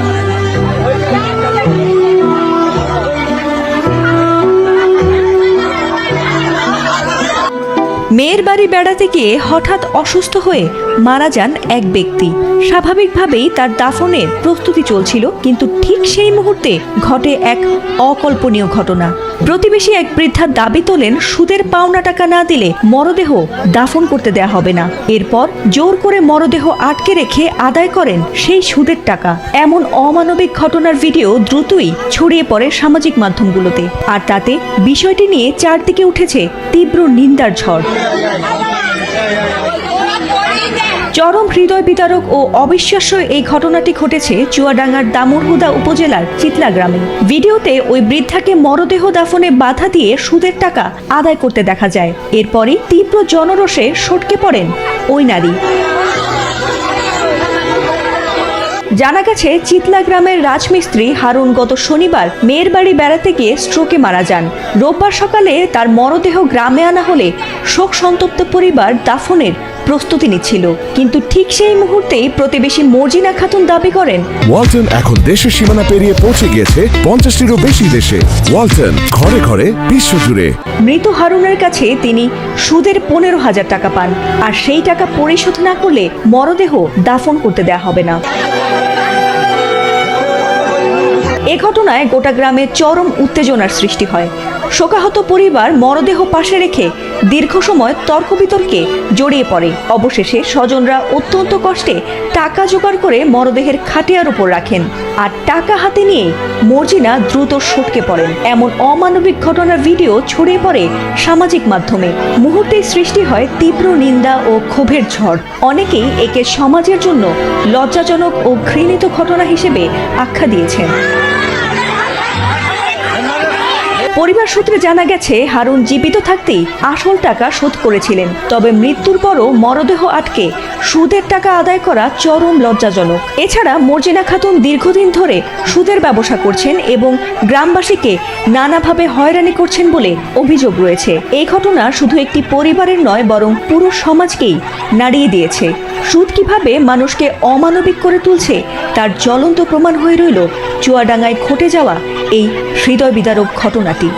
Thank you. মেয়ের বাড়ি বেড়াতে গিয়ে হঠাৎ অসুস্থ হয়ে মারা যান এক ব্যক্তি। স্বাভাবিকভাবেই তার দাফনের প্রস্তুতি চলছিল, কিন্তু ঠিক সেই মুহূর্তে ঘটে এক অকল্পনীয় ঘটনা। প্রতিবেশী এক বৃদ্ধা দাবি তোলেন, সুদের পাওনা টাকা না দিলে মরদেহ দাফন করতে দেয়া হবে না। এরপর জোর করে মরদেহ আটকে রেখে আদায় করেন সেই সুদের টাকা। এমন অমানবিক ঘটনার ভিডিও দ্রুতই ছড়িয়ে পড়ে সামাজিক মাধ্যমগুলোতে। আর তাতে বিষয়টি নিয়ে চারদিকে উঠেছে তীব্র নিন্দার ঝড়। চরম হৃদয় বিতারক ও অবিশ্বাস্য এই ঘটনাটি ঘটেছে চুয়াডাঙ্গার দামুরহুদা উপজেলার চিতলা গ্রামে। ভিডিওতে ওই বৃদ্ধাকে মরদেহ দাফনে বাধা দিয়ে সুদের টাকা আদায় করতে দেখা যায়। এরপরই তীব্র জনরোষে সটকে পড়েন ওই নারী। জানা গেছে চিতলা গ্রামের রাজমিস্ত্রি হারুন গত শনিবার মেয়ের বাড়ি বেড়াতে গিয়ে স্ট্রোকে মারা যান। রোববার সকালে তার মরদেহ গ্রামে আনা হলে শোক সন্তপ্ত পরিবার দাফনের প্রস্তুতি নিচ্ছিল। কিন্তু ঠিক সেই মুহূর্তেই প্রতিবেশী মর্জিনা খাতুন দাবি করেন ওয়ালটন এখন দেশের সীমানা পেরিয়ে পৌঁছে গিয়েছে পঞ্চাশটিরও বেশি দেশে। ওয়ালটন ঘরে ঘরে বিশ্বজুড়ে মৃত হারুনের কাছে তিনি সুদের পনেরো হাজার টাকা পান। আর সেই টাকা পরিশোধ না করলে মরদেহ দাফন করতে দেয়া হবে না। এ ঘটনায় গোটা গ্রামে চরম উত্তেজনার সৃষ্টি হয়। শোকাহত পরিবার মরদেহ পাশে রেখে দীর্ঘ সময় তর্ক বিতর্কে জড়িয়ে পড়ে। অবশেষে স্বজনরা অত্যন্ত কষ্টে টাকা জোগাড় করে মরদেহের খাটিয়ার উপর রাখেন আর টাকা হাতে নিয়ে মর্জিনা দ্রুত সটকে পড়েন। এমন অমানবিক ঘটনার ভিডিও ছড়িয়ে পড়ে সামাজিক মাধ্যমে। মুহূর্তেই সৃষ্টি হয় তীব্র নিন্দা ও ক্ষোভের ঝড়। অনেকেই একে সমাজের জন্য লজ্জাজনক ও ঘৃণিত ঘটনা হিসেবে আখ্যা দিয়েছেন। পরিবার সূত্রে জানা গেছে, হারুন জীবিত থাকতেই আসল টাকা শোধ করেছিলেন। তবে মৃত্যুর পরও মরদেহ আটকে, সুদের টাকা আদায় করা চরম লজ্জাজনক। এছাড়া মর্জিনা খাতুন দীর্ঘদিন ধরে সুদের ব্যবসা করছেন এবং গ্রামবাসীকে নানাভাবে হয়রানি করছেন বলে অভিযোগ রয়েছে। এই ঘটনা শুধু একটি পরিবারের নয়, বরং পুরো সমাজকেই নাড়িয়ে দিয়েছে। সুদ কীভাবে মানুষকে অমানবিক করে তুলছে, তার জ্বলন্ত প্রমাণ হয়ে রইল চুয়াডাঙ্গায় ঘটে যাওয়া এই হৃদয় বিদারক ঘটনাটি।